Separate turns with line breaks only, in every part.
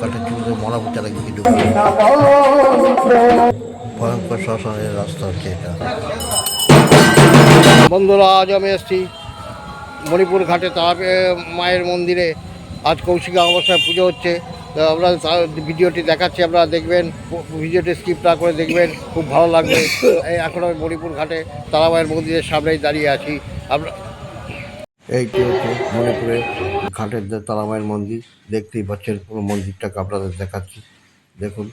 কাঠের মরা ভয়ঙ্কর শ্মশানের রাস্তা হচ্ছে এটা। বন্ধুরা, আজ আমি এসেছি মণিপুর ঘাটে তারাপে মায়ের মন্দিরে। আজ কৌশিকা অবস্থায় পুজো হচ্ছে। আমরা তার ভিডিওটি দেখাচ্ছি, আপনারা দেখবেন, ভিডিওটি স্কিপ না করে দেখবেন, খুব ভালো লাগবে। এখন আমি মণিপুর ঘাটে তারামায়ের মন্দিরের সামনেই দাঁড়িয়ে আছি। আমরা এইটি হচ্ছে? মণিপুরে ঘাটের যে তারামায়ের মন্দির, দেখতেই পাচ্ছেন পুরো মন্দিরটাকে আপনাদের দেখাচ্ছি। দেখুন।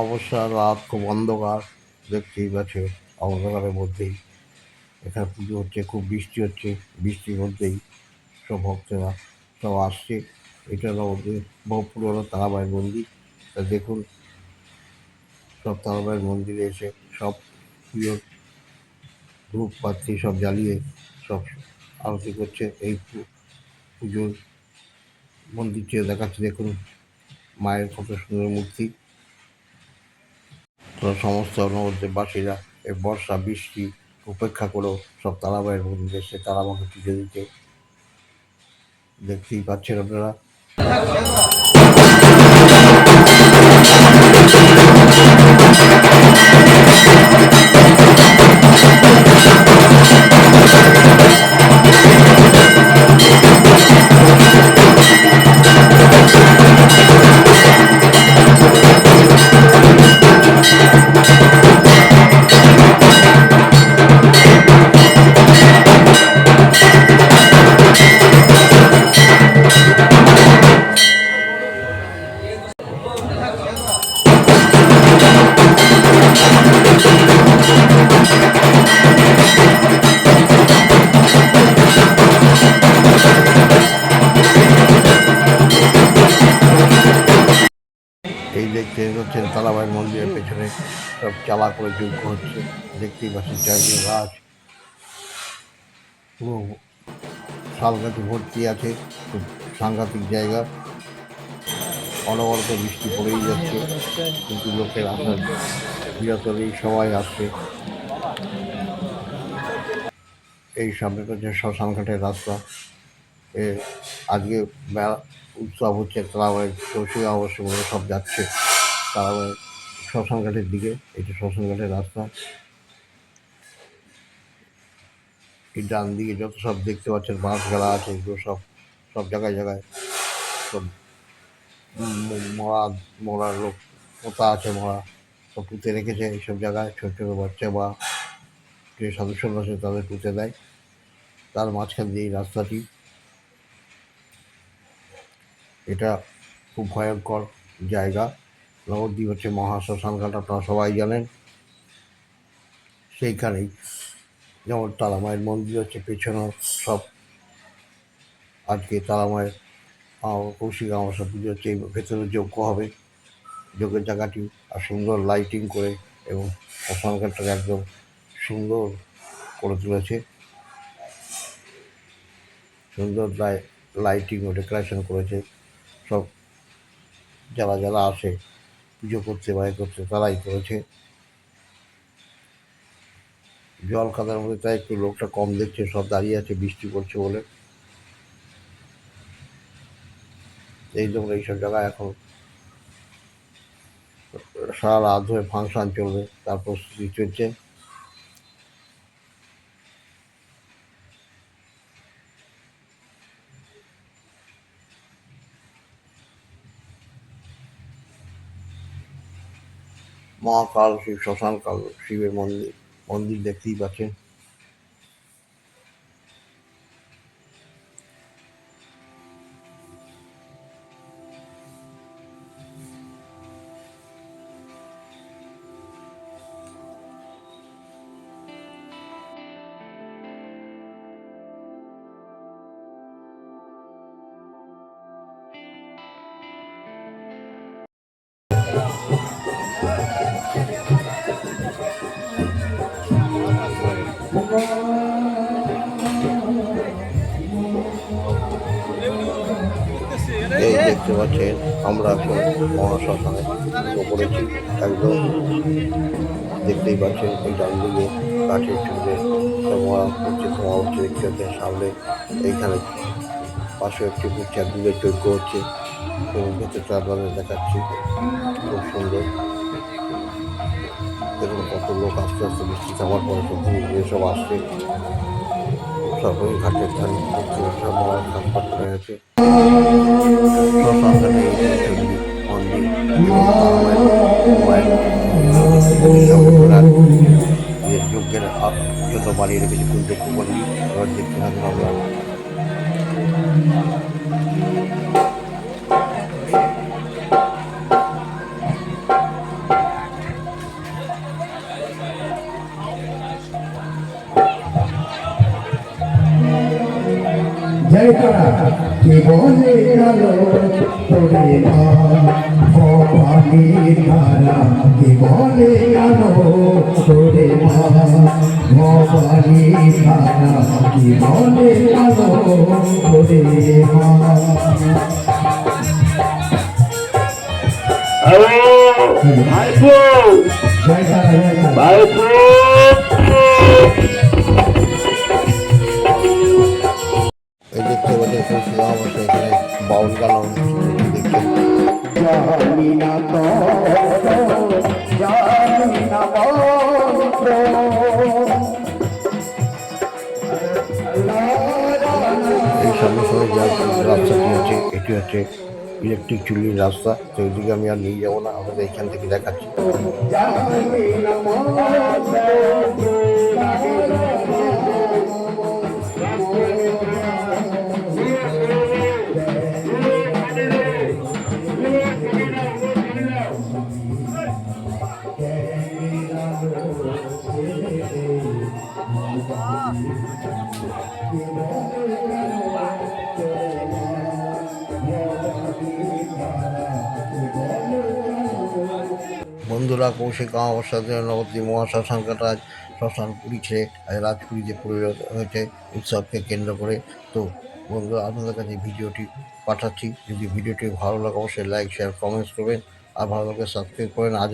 অবশ্য রাত খুব অন্ধকার, দেখতেই পাচ্ছে অন্ধকারের মধ্যেই। এখানে পুজো হচ্ছে, খুব বৃষ্টি হচ্ছে, বৃষ্টির মধ্যেই সব ভক্তরা সব আসছে। এটা মধ্যে বহু পুরোনো তারাবাইয়ের মন্দির। তা দেখুন, সব তারাবাইয়ের মন্দিরে এসে সব প্রিয় ধূপ পাত্রী সব জ্বালিয়ে সব আরতি করছে। এই পুজোর মন্দিরটি দেখাচ্ছে, দেখুন, মায়ের কত সুন্দর মূর্তি। সমস্ত নবদ্বীপবাসীরা এই বর্ষা, বৃষ্টি উপেক্ষা করেও সব তারাবাইয়ের মন্দিরে এসে তারামাকে পুজো দিতে দেখতেই পাচ্ছেন আপনারা দেখতে হচ্ছেন তারাবাইয়ের মন্দিরের পেছনে সব চালা করে যজ্ঞ হচ্ছে। দেখতেই পাচ্ছেন চারিদিকে গাছ পুরো শাল গাছে ভর্তি আছে, খুব সাংঘাতিক জায়গা। অনবরত বৃষ্টি পড়েই যাচ্ছে, কিন্তু লোকের আসার বিরত নেই সবাই আসছে। এই সামনে হচ্ছে শ্মশানঘাটের রাস্তা। এ আজকে মেলা উৎসব হচ্ছে তারাবাড়ির চৌষিকা অবশ্য সব যাচ্ছে। তারাবাড়ির শ্মশানঘাটের দিকে এটা শ্মশানঘাটের রাস্তা। এই ডান দিকে যত সব দেখতে পাচ্ছেন বাঁশ গাড়া আছে, এগুলো সব সব জায়গায় জায়গায় সব মরা মরা লোক, পোতা আছে মরা। সব পুঁতে রেখেছে এইসব জায়গায়, ছোট ছোট বাচ্চা বা যে সদস্যরা আছে তাদের পুঁতে দেয়। তার মাঝখান দিয়ে এই রাস্তাটি। এটা খুব ভয়ঙ্কর জায়গা। নবদ্বীপ হচ্ছে মহাশ্মশানঘাট আপনারা সবাই জানেন। সেইখানেই যেমন তারামায়ের মন্দির হচ্ছে পেছনেও সব আজকে তারামায়ের কৌশিক আমাশা পুজো হচ্ছে ভেতরে যজ্ঞ হবে। যজ্ঞের জায়গাটি আর সুন্দর লাইটিং করে এবং শ্মশানঘাটটাকে একদম সুন্দর করে তুলেছে। সুন্দর লাইটিং ও ডেকোরেশন করেছে। সব যারা যারা আসে পুজো করছে বা করছে, তারাই করেছে। জল খাতার মধ্যে তাই একটু লোকটা কম দেখছে, সব দাঁড়িয়ে আছে, বৃষ্টি করছে বলে। এই জন্য এইসব জায়গায় এখন সারা রাত ধরে ফাংশন চলবে তার প্রস্তুতি চলছে। মহাকাল শিব শ্মশানকাল শিবের মন্দির মন্দির দেখতেই পাচ্ছেন। এই দেখতে পাচ্ছেন, আমরা এখন মহাশ্মশানে পড়েছি একদম দেখতেই পাচ্ছেন, এই ডান দিকে কাঠের চুলে মরা হচ্ছে ধোঁয়া হচ্ছে দেখতে পাচ্ছেন, সামনে এইখানে পাশে একটি পিকচার দুধের যজ্ঞ হচ্ছে। এবং ভেতরটা আপনাদের দেখাচ্ছি, খুব সুন্দর। দেখুন কত লোক আস্তে আস্তে বৃষ্টি থামার পরে সব ধীরে ধীরে আসছে সরকারি ঘাটের ধান সব কাজপাট করে গেছে শ্মশানঘাটে এই চণ্ডী মন্দির এবং তারা মায়ের মায়ের জগন্নাথ যে যজ্ঞের হাত জন্য বানিয়ে রেখেছে কুঞ্জ মন্দির এবার দেখতে থাকুন আমরা
জয় তারা। কে বলে গেল তোরে মা ভবানীর ধারা কে বলে গেল তোরে মা ভবানীর ধারা কে বলে গেল তোরে
ভাইপো ভাইপো।
সামনে সামনে যে রাস্তাটি হচ্ছে এটি হচ্ছে ইলেকট্রিক চুল্লির রাস্তা, তো ওইদিকে আমি আর নিয়ে যাব না, আমাদের এখান থেকে দেখাচ্ছি। বন্ধুরা, কৌশিক নবদ্বীপ মহাশয় কাটা আজ শ্মশান পুরী ছেড়ে রাজপুরী রাজপুরীতে পরিণত হয়েছে উৎসবকে কেন্দ্র করে। তো বন্ধুরা, আপনাদের কাছে ভিডিওটি পাঠাচ্ছি। যদি ভিডিওটি ভালো লাগে, অবশ্যই লাইক শেয়ার কমেন্টস করবেন। আর ভালো লাগে সাবস্ক্রাইব করেন আজ